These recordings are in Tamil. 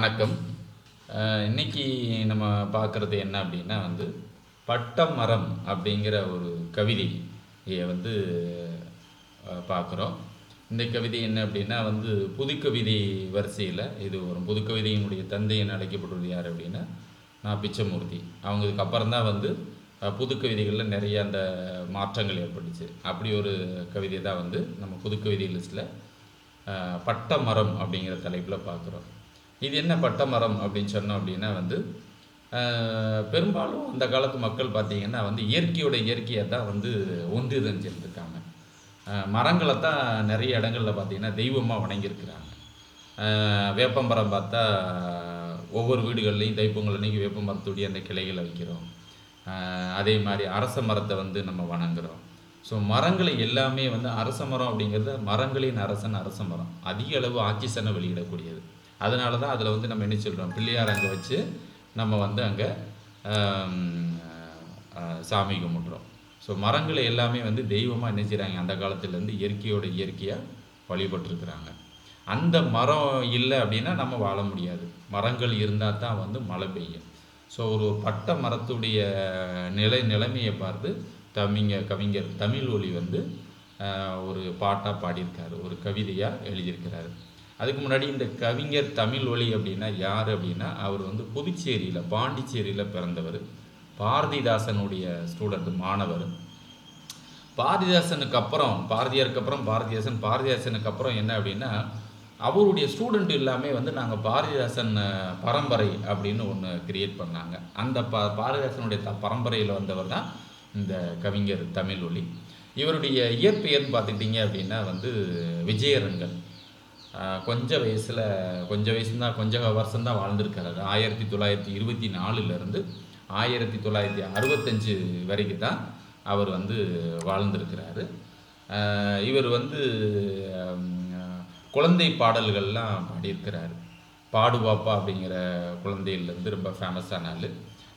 வணக்கம். இன்னைக்கு நம்ம பார்க்குறது என்ன அப்படின்னா வந்து பட்டமரம் அப்படிங்கிற ஒரு கவிதையை வந்து பார்க்குறோம். இந்த கவிதை என்ன அப்படின்னா வந்து புதுக்கவிதை வரிசையில் இது ஒரு புதுக்கவிதையினுடைய தந்தை என அழைக்கப்படுவது யார் அப்படின்னா நான் பிச்சமூர்த்தி. அவங்களுக்கு அப்புறம் தான் வந்து புதுக்கவிதைகளில் நிறைய அந்த மாற்றங்கள் ஏற்பட்டுச்சு. அப்படி ஒரு கவிதை தான் வந்து நம்ம புதுக்கவிதை லிஸ்ட்டில் பட்டமரம் அப்படிங்கிற தலைப்பில் பார்க்குறோம். இது என்ன பட்டமரம் அப்படின்னு சொன்னோம் அப்படின்னா வந்து பெரும்பாலும் அந்த காலத்து மக்கள் பார்த்திங்கன்னா வந்து இயற்கையோட இயற்கையாக தான் வந்து ஒன்றிணைஞ்சிருந்துருக்காங்க அஹ், மரங்களை தான் நிறைய இடங்களில் பார்த்தீங்கன்னா தெய்வமாக வணங்கியிருக்கிறாங்க. அஹ், வேப்பமரம் பார்த்தா ஒவ்வொரு வீடுகள்லையும் தைப்பொங்கல் அன்னைக்கு வேப்பமரத்துடைய அந்த கிளைகளை வைக்கிறோம். அதே மாதிரி அரச மரத்தை வந்து நம்ம வணங்குகிறோம் ஸோ மரங்களை எல்லாமே வந்து அரச மரம் அப்படிங்கிறது மரங்களின் அரசன் அரச மரம். அதிக அளவு ஆக்சிஜனை வெளியிடக்கூடியது. அதனால தான் அதில் வந்து நம்ம என்ன சொல்கிறோம் பிள்ளையார் அங்கே வச்சு நம்ம வந்து அங்கே சாமி கும்பிட்றோம். ஸோ மரங்களை எல்லாமே வந்து தெய்வமாக என்ன செய்கிறாங்க அந்த காலத்துலேருந்து இயற்கையோட இயற்கையாக வழிபட்டிருக்கிறாங்க. அந்த மரம் இல்லை அப்படின்னா நம்ம வாழ முடியாது. மரங்கள் இருந்தால் தான் வந்து மழை பெய்யும். ஸோ ஒரு பட்ட மரத்துடைய நிலை நிலைமையை பார்த்து தமிங்க கவிஞர் தமிழ் ஒளி வந்து ஒரு பாட்டாக பாடியிருக்காரு. ஒரு கவிதையாக எழுதியிருக்கிறாரு. அதுக்கு முன்னாடி இந்த கவிஞர் தமிழ் ஒளி அப்படின்னா யார் அப்படின்னா அவர் வந்து புதுச்சேரியில் பாண்டிச்சேரியில் பிறந்தவர். பாரதிதாசனுடைய ஸ்டூடெண்ட் மாணவர். பாரதிதாசனுக்கு அப்புறம் பாரதியாருக்கு அப்புறம் பாரதிதாசன் பாரதிதாசனுக்கு அப்புறம் என்ன அப்படின்னா அவருடைய ஸ்டூடெண்ட் எல்லாமே வந்து நாங்கள் பாரதிதாசன் பரம்பரை அப்படின்னு ஒன்று கிரியேட் பண்ணாங்க. அந்த ப பாரதிதாசனுடைய த பரம்பரையில் வந்தவர் தான் இந்த கவிஞர் தமிழ் ஒளி. இவருடைய இயற்பெயர்னு பார்த்துக்கிட்டிங்க அப்படின்னா வந்து விஜயரங்கன். கொஞ்சம் வயசில் கொஞ்சம் வயசு தான் கொஞ்ச வருஷம் தான் வாழ்ந்திருக்காரு ஆயிரத்தி தொள்ளாயிரத்தி இருபத்தி நாலுலேருந்து ஆயிரத்தி தொள்ளாயிரத்தி அறுபத்தஞ்சு வரைக்கும் தான் அவர் வந்து வாழ்ந்திருக்கிறாரு. இவர் வந்து குழந்தை பாடல்கள்லாம் பாடியிருக்கிறாரு. பாடுவாப்பா அப்படிங்கிற குழந்தையிலேருந்து ரொம்ப ஃபேமஸான ஆள்.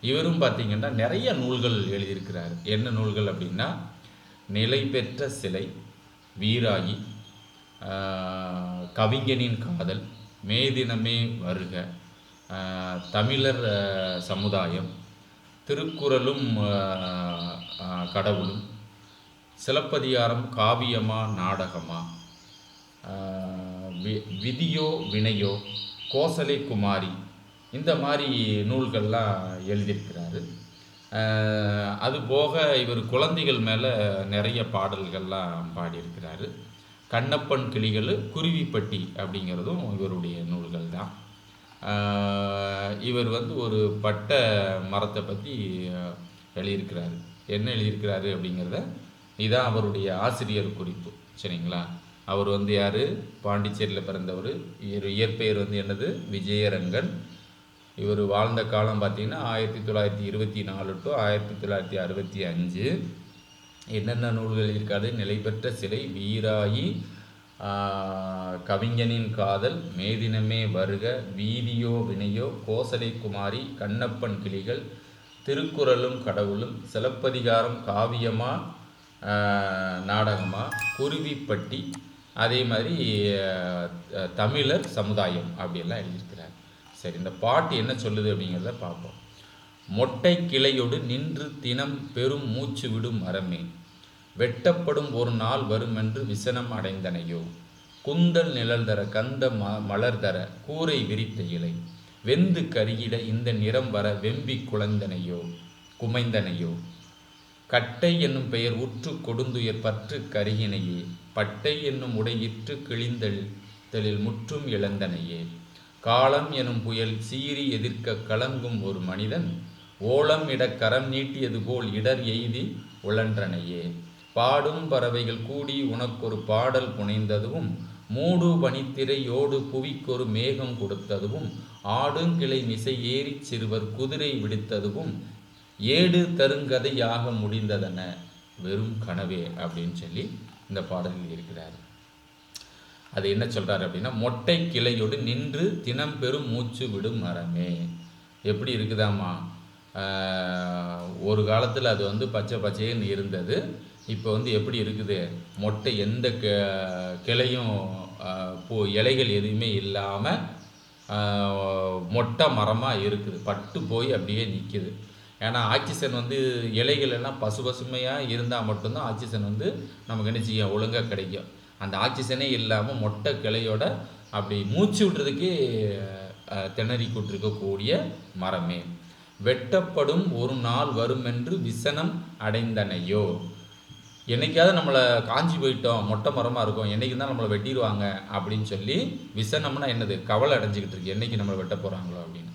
இவரும் பார்த்திங்கன்னா நிறைய நூல்கள் எழுதியிருக்கிறார். என்ன நூல்கள் அப்படின்னா நிலை பெற்ற சிலை வீராயி கவிஞனின் காதல் மே தினமே வருக. தமிழர் சமுதாயம் திருக்குறளும் கடவுளும் சிலப்பதிகாரம் காவியமா நாடகமா? வி- விதியோ வினையோ கோசலை குமாரி இந்த மாதிரி நூல்கள்லாம் எழுதியிருக்கிறாரு. அதுபோக இவர் குழந்தைகள் மேலே நிறைய பாடல்கள்லாம் பாடியிருக்கிறாரு. கண்ணப்பன் கிளிகள் குருவிப்பட்டி அப்படிங்கிறதும் இவருடைய நூல்கள் தான். இவர் வந்து ஒரு பட்ட மரத்தை பற்றி எழுதியிருக்கிறாரு. என்ன எழுதியிருக்கிறாரு அப்படிங்கிறத இதுதான் அவருடைய ஆசிரியர் குறிப்பு சரிங்களா? அவர் வந்து யார்? பாண்டிச்சேரியில் பிறந்தவர். இவர் இயற்பெயர் வந்து என்னது? விஜயரங்கன். இவர் வாழ்ந்த காலம் பார்த்திங்கன்னா ஆயிரத்தி தொள்ளாயிரத்தி இருபத்தி நாலு டு ஆயிரத்தி தொள்ளாயிரத்தி அறுபத்தி அஞ்சு. என்னென்ன நூல்கள் இருக்காது? நிலைபெற்ற சிலை வீராயி கவிஞனின் காதல் மேதினமே வருக வீதியோ வினையோ கோசலை குமாரி கண்ணப்பன் கிளிகள் திருக்குறளும் கடவுளும் சிலப்பதிகாரம் காவியமா நாடகமா குருவிப்பட்டி அதே மாதிரி தமிழர் சமுதாயம் அப்படியெல்லாம் எழுதியிருக்கிறார். சரி இந்த பாட்டு என்ன சொல்லுது அப்படிங்கிறத பார்ப்போம். மொட்டை கிளையோடு நின்று தினம் பெரும் மூச்சு விடும் மரமே வெட்டப்படும் ஒரு நாள் வருமென்று விசனம் அடைந்தனையோ? குந்தல் நிழல் தர கந்த ம மலர் தர கூரை விரித்த இலை வெந்து கருகிட இந்த நிறம் வர வெம்பி குழந்தனையோ? குமைந்தனையோ? கட்டை என்னும் பெயர் உற்று கொடுந்துயர் பற்று கருகினையே பட்டை என்னும் உடையிற்று கிழிந்தல் தெளில் முற்றும் இழந்தனையே. காலம் எனும் புயல் சீறி எதிர்க்க கலங்கும் ஒரு மனிதன் ஓலம் இடக் கரம் நீட்டியது போல் இடர் எய்தி உழன்றனையே. பாடும் பறவைகள் கூடி உனக்கொரு பாடல் புனைந்ததுவும் மூடு பனித்திரையோடு புவிக்கொரு மேகம் கொடுத்ததுவும் ஆடுங்கிளை மிசை ஏறி சிறுவர் குதிரை விடுத்ததுவும் ஏடு தருங்கதையாக முடிந்ததென வெறும் கனவே அப்படின்னு சொல்லி இந்த பாடலில் இருக்கிறார். அது என்ன சொல்கிறார் அப்படின்னா மொட்டை கிளையோடு நின்று தினம் பெரும் மூச்சு விடும் மரமே. எப்படி இருக்குதாம்மா? ஒரு காலத்தில் அது வந்து பச்சை பச்சைன்னு இருந்தது. இப்போ வந்து எப்படி இருக்குது? மொட்டை எந்த கெ கிளையும் பூ இலைகள் எதுவுமே இல்லாமல் மொட்டை மரமாக இருக்குது. பட்டு போய் அப்படியே நிற்கிது ஏன்னா ஆக்சிஜன் வந்து இலைகள் எல்லாம் பசு பசுமையாக இருந்தால் மட்டும்தான் ஆக்சிஜன் வந்து நமக்கு என்ன செய்யும்? ஒழுங்காக கிடைக்கும். அந்த ஆக்சிஜனே இல்லாமல் மொட்டை கிளையோட அப்படி மூச்சு விடுறதுக்கு திணறி கொண்டிருக்கக்கூடிய மரமே. வெட்டப்படும் ஒரு நாள் வரும் என்று விசனம் அடைந்தனையோ. என்னைக்காவது நம்மளை காஞ்சி போயிட்டோம் மொட்டை மரமாக இருக்கும் என்னைக்கு தான் நம்மளை வெட்டிடுவாங்க அப்படின்னு சொல்லி விசனம்னா என்னது? கவலை அடைஞ்சிக்கிட்டு இருக்கு. என்னைக்கு நம்மளை வெட்ட போகிறாங்களோ அப்படின்னு.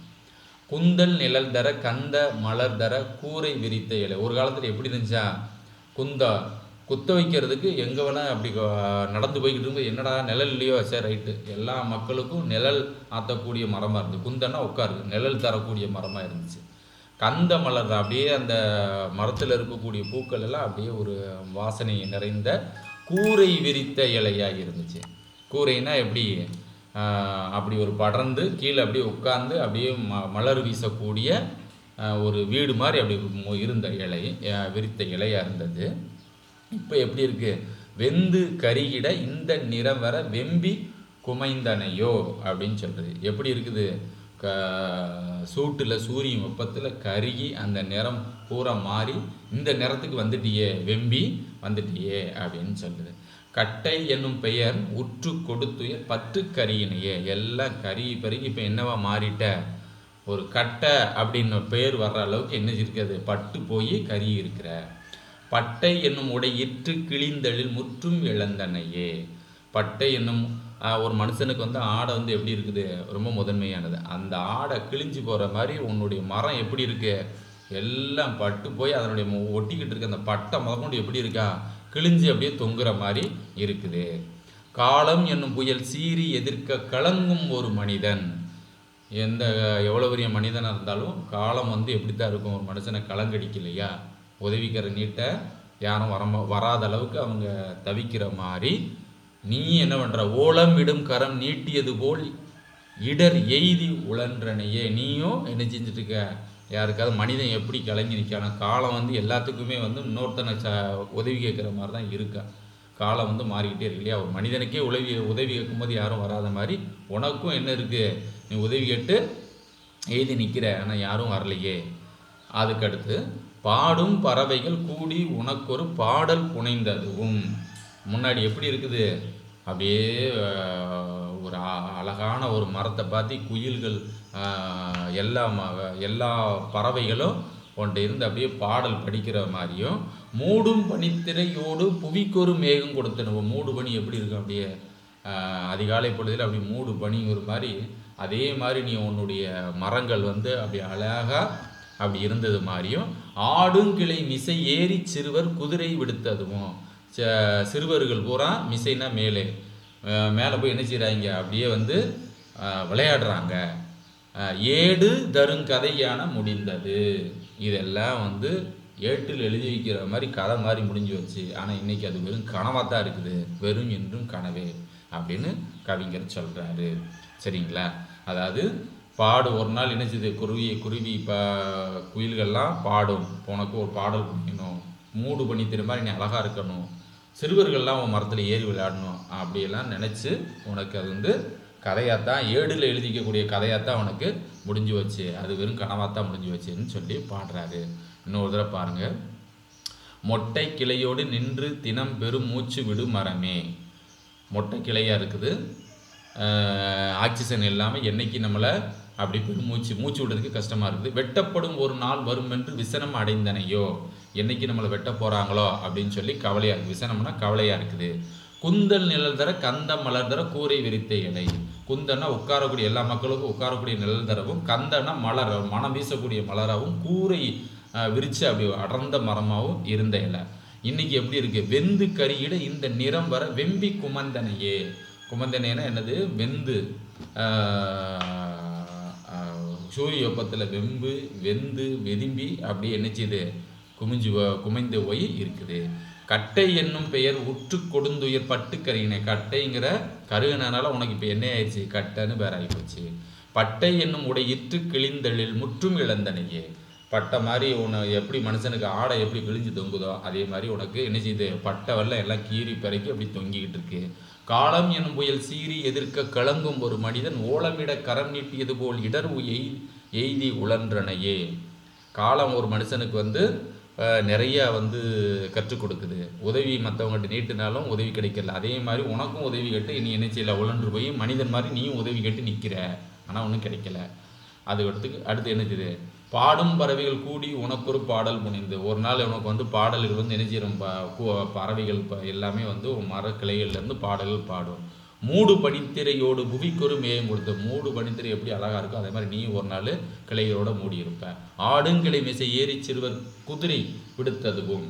குந்தல் நிழல் தர கந்த மலர் தர கூரை விரித்த இலை. ஒரு காலத்தில் எப்படி இருந்துச்சா? குந்தா குத்த வைக்கிறதுக்கு எங்கே வேணால் அப்படி நடந்து போய்கிட்டு இருக்கும்போது என்னடா நிழல் இல்லையோ? சரி ரைட்டு. எல்லா மக்களுக்கும் நிழல் ஆற்றக்கூடிய மரமாக இருந்துச்சு. குந்தன்னா உட்காரு. நிழல் தரக்கூடிய மரமாக இருந்துச்சு. கந்த மலர் தான் அப்படியே அந்த மரத்தில் இருக்கக்கூடிய பூக்கள் எல்லாம் அப்படியே ஒரு வாசனை நிறைந்த கூரை விரித்த இலையாக இருந்துச்சு. கூரைனா எப்படி? அப்படி ஒரு படர்ந்து கீழே அப்படியே உட்கார்ந்து அப்படியே ம மலர் வீசக்கூடிய ஒரு வீடு மாதிரி அப்படி இருந்த இலை விரித்த இலையாக இருந்தது. இப்போ எப்படி இருக்குது வெந்து கருகிட இந்த நிறம் வர வெம்பி குமைந்தனையோ அப்படின்னு சொல்கிறது எப்படி இருக்குது? க சூட்டில் சூரியன் வெப்பத்தில் கருகி அந்த நிறம் பூரா மாறி இந்த நிறத்துக்கு வந்துட்டியே வெம்பி வந்துட்டியே அப்படின்னு சொல்லுது. கட்டை என்னும் பெயர் உற்று கொடுத்துயர் பற்று கரியினையே எல்லாம் கருகி பருகி இப்போ என்னவா மாறிட்ட? ஒரு கட்டை அப்படின்னு பெயர் வர்ற அளவுக்கு என்ன இருக்கிறது பட்டு போய் கறி இருக்கிற. பட்டை என்னும் உடை இற்று கிழிந்தலில் முற்றும் இழந்தனையே. பட்டை என்னும் ஒரு மனுஷனுக்கு வந்து ஆடை வந்து எப்படி இருக்குது? ரொம்ப முதன்மையானது. அந்த ஆடை கிழிஞ்சு போகிற மாதிரி உன்னுடைய மரம் எப்படி இருக்கு? எல்லாம் பட்டு போய் அதனுடைய மு- ஒட்டிக்கிட்டு இருக்க அந்த பட்டை முதற்கொண்டு எப்படி இருக்கா? கிழிஞ்சு அப்படியே தொங்குற மாதிரி இருக்குது. காலம் என்னும் புயல் சீறி எதிர்க்க கலங்கும் ஒரு மனிதன். எந்த எவ்வளோ பெரிய மனிதனாக இருந்தாலும் காலம் வந்து எப்படி தான் இருக்கும்? ஒரு மனுஷனை கலங்கடிக்கலையா? உதவிக்கிற நீட்டை யாரும் வர வராத அளவுக்கு அவங்க தவிக்கிற மாதிரி நீ என்ன பண்ணுற ஓலம் இடும் கரம் நீட்டியது போல் இடர் எய்தி உழன்றனையே. நீயும் என்ன செஞ்சுட்டு இருக்க யாருக்காவது மனிதன் எப்படி கலங்கி நிற்கான காலம் வந்து எல்லாத்துக்குமே வந்து இன்னொருத்தனை ச உதவி கேட்குற மாதிரி தான் இருக்கா? காலம் வந்து மாறிக்கிட்டே இருக்கு இல்லையா? ஒரு மனிதனுக்கே உதவி உதவி கேட்கும்போது யாரும் வராத மாதிரி உனக்கும் என்ன இருக்குது நீ உதவி கேட்டு எழுதி நிற்கிற ஆனால் யாரும் வரலையே. அதுக்கடுத்து பாடும் பறவைகள் கூடி உனக்கொரு பாடல் புனைந்ததும் முன்னாடி எப்படி இருக்குது? அப்படியே ஒரு அ- அழகான ஒரு மரத்தை பார்த்து குயில்கள் எல்லா எல்லா பறவைகளும் கொண்டு இருந்து அப்படியே பாடல் படிக்கிற மாதிரியும் மூடும் பனித்திரையோடு புவிக்கொரு மேகம் கொடுத்தனும் மூடு பனி எப்படி இருக்கும் அப்படியே? அதிகாலை பொழுதில் அப்படி மூடு பனி ஒரு மாதிரி அதே மாதிரி நீ உன்னுடைய மரங்கள் வந்து அப்படி அழகாக அப்படி இருந்தது மாதிரியும் ஆடும் கிளை மிசை ஏறி சிறுவர் குதிரை விடுத்ததுவும் சிறுவர்கள் பூரா மிசைனா மேலே மேலே போய் என்ன செய்கிறாங்க அப்படியே வந்து விளையாடுறாங்க. ஏடு தருங்கதையான முடிந்தது. இதெல்லாம் வந்து ஏட்டில் எழுதி வைக்கிற மாதிரி கதை மாதிரி முடிஞ்சு வச்சு ஆனால் இன்னைக்கு அது வெறும் கனவாக தான் இருக்குது. வெறும் என்றும் கனவே அப்படின்னு கவிஞர் சொல்கிறாரு சரிங்களா? அதாவது பாடு ஒரு நாள் என்ன செய்யுது குருவி குருவி இப்போ குயில்கள்லாம் பாடும். உனக்கு ஒரு பாடல் பிடிக்கணும் மூடு பண்ணி திரும்ப நீ அழகாக இருக்கணும். சிறுவர்கள்லாம் உன் மரத்தில் ஏறி விளையாடணும் அப்படியெல்லாம் நினச்சி உனக்கு அது வந்து கதையாத்தான் ஏடில் எழுதிக்கக்கூடிய கதையாத்தான் உனக்கு முடிஞ்சு வச்சு அது வெறும் கனவாகத்தான் முடிஞ்சு வச்சுன்னு சொல்லி பாடுறாரு. இன்னொரு தடவை பாருங்கள் மொட்டை கிளையோடு நின்று தினம் பெரும் மூச்சு விடு மரமே. மொட்டை கிளையாக இருக்குது. ஆக்சிஜன் இல்லாமல் என்றைக்கு நம்மளை அப்படி பெரும் மூச்சு மூச்சு விடுறதுக்கு கஷ்டமாக இருக்குது. வெட்டப்படும் ஒரு நாள் வரும் என்று விசனம் அடைந்தனையோ? என்னைக்கு நம்மளை வெட்ட போகிறாங்களோ அப்படின்னு சொல்லி கவலையாக இருக்குது விசனம்னா கவலையாக இருக்குது. குந்தல் நிழல் தர கந்த மலர் தர கூரை விரித்த இலை. குந்தன்னா உட்காரக்கூடிய எல்லா மக்களுக்கும் உட்காரக்கூடிய நிழல் தரவும் கந்தன்னா மலர் மனம் வீசக்கூடிய மலராகவும் கூரை விரித்து அப்படி அடர்ந்த மரமாகவும் இருந்த இலை. இன்னைக்கு எப்படி இருக்கு? வெந்து கரியிட இந்த நிறம் வர வெம்பி குமந்தனையே. குமந்தனைனா என்னது? வெந்து. சூரிய வெப்பத்தில் வெம்பு வெந்து வெதும்பி அப்படி என்ன செய்து? குமிஞ்சு குமைந்த குமைந்து போய் இருக்குது. கட்டை என்னும் பெயர் உற்று கொடுந்துயர் பட்டுக்கரியினை. கட்டைங்கிற கருகினால உனக்கு இப்போ என்ன ஆயிடுச்சு? கட்டைன்னு பேர் ஆகிப்போச்சு பட்டை என்னும் உடை இற்று கிழிந்தளில் முற்றும் இழந்தனையே. பட்டை மாதிரி உன்னை எப்படி மனுஷனுக்கு ஆடை எப்படி கிழிஞ்சு தொங்குதோ அதே மாதிரி உனக்கு என்ன செய்யுது பட்டை வரல எல்லாம் கீறி பிறக்கி அப்படி தொங்கிக்கிட்டு இருக்கு. காலம் எனும் புயல் சீறி எதிர்க்க கலங்கும் ஒரு மனிதன் ஓலமிட கரம் நீட்டியது போல் இடர்வு எய் எய்தி உழன்றனையே. காலம் ஒரு மனுஷனுக்கு வந்து நிறைய வந்து கற்றுக் கொடுக்குது. உதவி மற்றவங்கள்ட்ட நீட்டினாலும் உதவி கிடைக்கல. அதே மாதிரி உனக்கும் உதவி கேட்டு நீ என்ன செய்யல? உழன்று போய் மனிதன் மாதிரி நீயும் உதவி கேட்டு நிற்கிற ஆனால் ஒன்றும் கிடைக்கல. அது அடுத்துக்கு அடுத்து என்ன செய்யுது? பாடும் பறவைகள் கூடி உனக்கு ஒரு பாடல் புனிந்து. ஒரு நாள் உனக்கு வந்து பாடல்கள் வந்து என்ன செய்யும்? ப- பறவைகள் இப்போ எல்லாமே வந்து மர மரக்கிளைகள்ல பாடல்கள் பாடும். மூடு பனித்திரையோடு புவிக்கொரு மேயம் கொடுத்த மூடு பனித்திரை எப்படி அழகாக இருக்கோ அதே மாதிரி நீ ஒரு நாள் கிளைகளோட மூடி இருப்ப ஆடுங்கிளை மிசை ஏறி சிறுவர் குதிரை விடுத்ததுவும்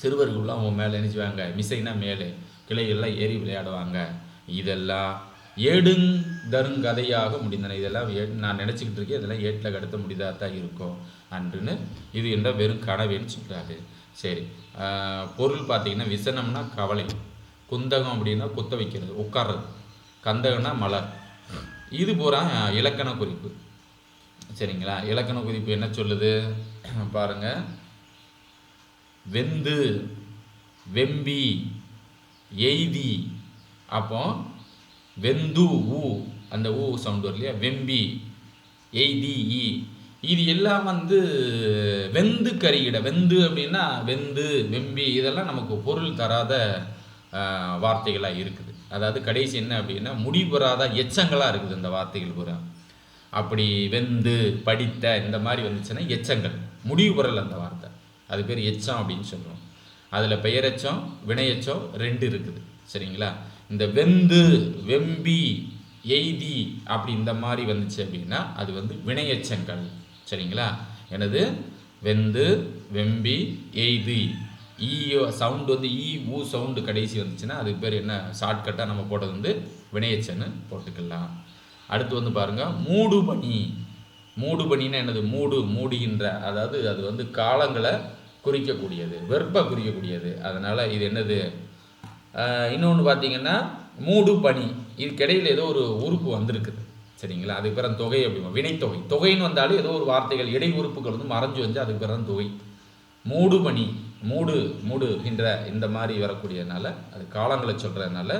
சிறுவர்கள்லாம் உன் மேலே நினைச்சுவாங்க மிசைனா மேலே. கிளைகள்லாம் ஏறி விளையாடுவாங்க. இதெல்லாம் ஏடுங் தருங்கதையாக முடிந்தன. இதெல்லாம் ஏ நான் நினச்சிக்கிட்டு இருக்கேன் இதெல்லாம் ஏட்டில் கடத்த முடியாதா தான் இருக்கும் அன்றுன்னு இது என்ற வெறும் கனவேன்னு சொல்கிறாரு சரி பொருள் பார்த்தீங்கன்னா விசனம்னா கவலை. குந்தகம் அப்படின்னா குத்த வைக்கிறது உட்கார்றது. கந்தகம்னா மலர் இது பூரா இலக்கண குறிப்பு. சரிங்களா? இலக்கண குறிப்பு என்ன சொல்லுது? பாருங்க. வெந்து வெம்பி எய்தி. அப்போ வெந்து ஊ. அந்த ஊ சவுண்ட் வரும் இல்லையா? வெம்பி எய்தி இ இது எல்லாம் வந்து வெந்து கறியிட வெந்து அப்படின்னா வெந்து வெம்பி இதெல்லாம் நமக்கு பொருள் தராத வார்த்தைகளாக இருக்குது. அதாவது கடைசி என்ன அப்படின்னா முடிவுறாத எச்சங்களாக இருக்குது இந்த வார்த்தைகள் பூரா. அப்படி வெந்து படித்த இந்த மாதிரி வந்துச்சுன்னா எச்சங்கள். முடிவு பெறல அந்த வார்த்தை. அது பேர் எச்சம் அப்படின்னு சொல்கிறோம் அதில் பெயரெச்சம் வினையச்சம் ரெண்டு இருக்குது. சரிங்களா? இந்த வெந்து வெம்பி எய்தி அப்படி இந்த மாதிரி வந்துச்சு அப்படின்னா அது வந்து வினையெச்சங்கள். சரிங்களா? எனது வெந்து வெம்பி எய்தி. ஈயோ சவுண்டு வந்து ஈ ஊ சவுண்டு கடைசி வந்துச்சுன்னா அதுக்கு பேர் என்ன? ஷார்ட்கட்டாக நம்ம போட்டது வந்து வினையச்சன்னு போட்டுக்கலாம். அடுத்து வந்து பாருங்க மூடு பனி மூடு பனின்னா என்னது? மூடு மூடுகின்ற. அதாவது அது வந்து காலங்களை குறிக்கக்கூடியது வெப்ப குறிக்கக்கூடியது. அதனால் இது என்னது? இன்னொன்று பார்த்தீங்கன்னா மூடு பனி இதுக்கிடையில் ஏதோ ஒரு உறுப்பு வந்திருக்குது. சரிங்களா? அதுக்கு பிறகு தொகை அப்படிமா வினைத்தொகை. தொகைன்னு வந்தாலும் ஏதோ ஒரு வார்த்தைகள் இடை உறுப்புகள் வந்து மறைஞ்சு வந்து அதுக்கு பிறந்த தொகை. மூடு பனி மூடு மூடுகின்ற இந்த மாதிரி வரக்கூடியதுனால அது காலங்களை சொல்கிறதுனால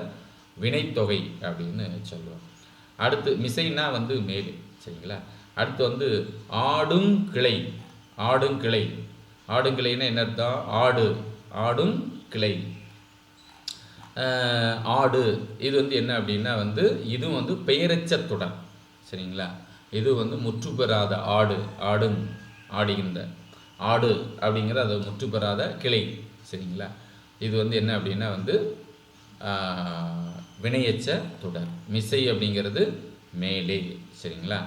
வினைத்தொகை அப்படின்னு சொல்லுவோம். அடுத்து மிசைனா வந்து மேலே சரிங்களா? அடுத்து வந்து ஆடும் கிளை ஆடும் கிளை. ஆடும் கிளைன்னா என்ன அர்த்தம் ஆடு ஆடும் கிளை. ஆடு இது வந்து என்ன அப்படின்னா வந்து இதுவும் வந்து பெயரச்ச தொடர் சரிங்களா? இது வந்து முற்று பெறாத ஆடு ஆடும் ஆடுகின்ற ஆடு அப்படிங்கிற அது முற்று பெறாத கிளை. சரிங்களா? இது வந்து என்ன அப்படின்னா வந்து வினையச்ச தொடர். மிசை அப்படிங்கிறது மேலே. சரிங்களா?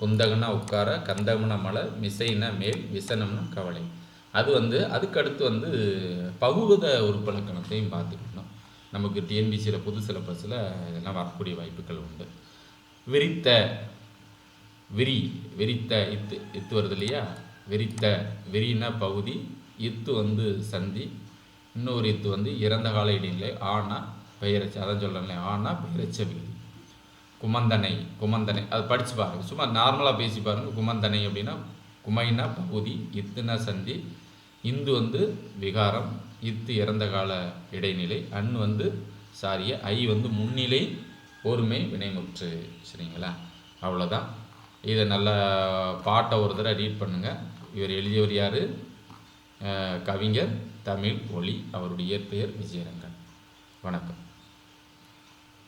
குந்தகனா உட்கார கந்தகம்னா மலை மிசைனா மேல் விசனம்னா கவலை. அது வந்து அதுக்கடுத்து வந்து பகுவத உறுப்பிலக்கணத்தையும் பார்த்துக்கணும். நமக்கு டிஎன்பிசியில் புது சிலபஸில் இதெல்லாம் வரக்கூடிய வாய்ப்புகள் உண்டு. விரித்த விரி விரித்த இத்து இத்து வருது இல்லையா? விரித்த விரின பகுதி இத்து வந்து சந்தி இன்னொரு இத்து வந்து இறந்த கால இடைநிலை ஆனா பெயரச்சு அதான் சொல்லலை ஆனா பெயரச்ச விகுதி. குமந்தனை குமந்தனை அது படித்து பாருங்க. சும்மா நார்மலாக பேசி பாருங்க. குமந்தனை அப்படின்னா குமைனா பகுதி இத்துனா சந்தி இந்து வந்து விகாரம் இத்து இறந்த கால இடைநிலை அன் வந்து சாரிய ஐ வந்து முன்னிலை ஒருமை வினைமுற்று. சரிங்களா? அவ்வளோதான் இதை நல்லா பாட்டை ஒரு தடவை ரீட் பண்ணுங்கள் இவர் எழுதியவர் யார்? கவிஞர் தமிழ் ஒளி அவருடைய இயற்பெயர் விஜயரங்கன். வணக்கம்.